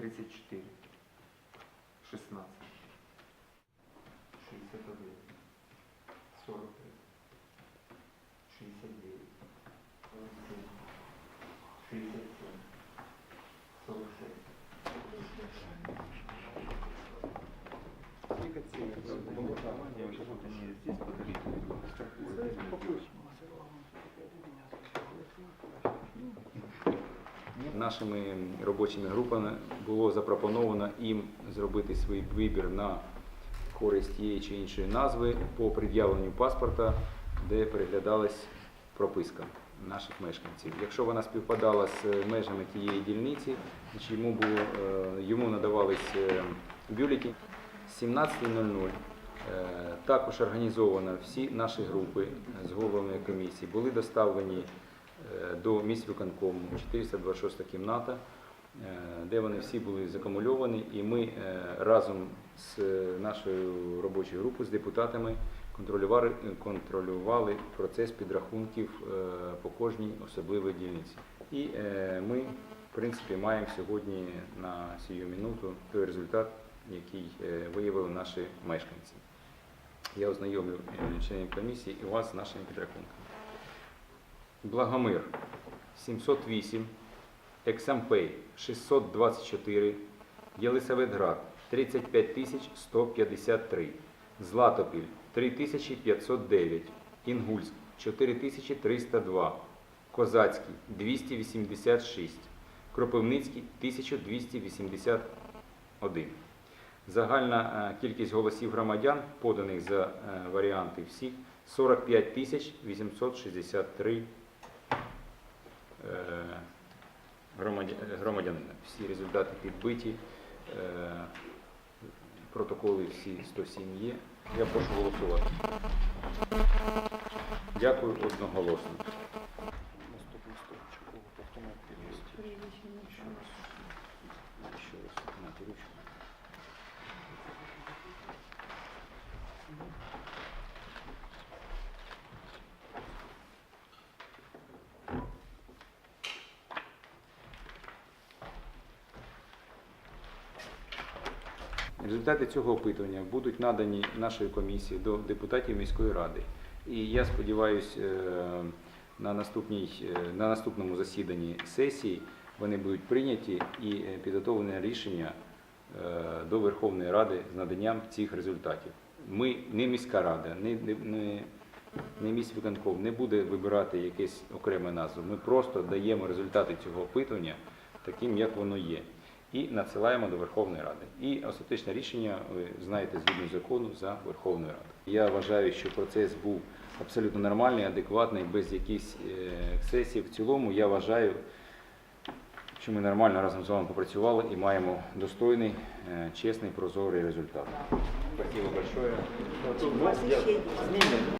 34, 16, 61, 43, 69, 47, 47, 46. Здесь подожди. Нашими робочими групами було запропоновано їм зробити свій вибір на користь тієї чи іншої назви по пред'явленню паспорта, де переглядалась прописка наших мешканців. Якщо вона співпадала з межами тієї дільниці, йому, було, е, йому надавались е, 17.00. Е, Також організовано всі наші групи з головами комісії були доставлені е, до міськвиконкому 426 кімната, е, де вони всі були закумульовані, і ми е, разом з нашою робочою групою, з депутатами контролювали, контролювали процес підрахунків по кожній особливій дільниці. І ми, в принципі, маємо сьогодні на сію минуту той результат, який виявили наші мешканці. Я ознайомлю членів комісії і вас з нашими підрахунками. Благомир 708, Ексампей 624, Єлисаветград 35 тисяч 153, Златопіль 3509, Інгульськ 4302, Козацький 286, Кропивницький 1281. Загальна е, кількість голосів громадян, поданих за е, варіанти всіх, 45 тисяч 863 е, громадя- громадянина. Всі результати підбиті, е, протоколи всі 107 є. Я прошу голосувати. Дякую одноголосно. Наступний стовпчик у Результати цього опитування будуть надані нашою комісією до депутатів міської ради. І я сподіваюся, на, наступній, е, на наступному засіданні сесії вони будуть прийняті і е, підготовлене рішення е, до Верховної Ради з наданням цих результатів. Ми не міська рада, не, не, не, не міськвиконком не буде вибирати якесь окреме назву. Ми просто даємо результати цього опитування таким, як воно є, і надсилаємо до Верховної Ради. І остаточне рішення, ви знаєте, згідно закону за Верховною Радою. Я вважаю, що процес був абсолютно нормальний, адекватний, без якихось е, ексцесів. В цілому я вважаю, що ми нормально разом з вами попрацювали і маємо достойний, е, чесний, прозорий результат. Спасибо большое.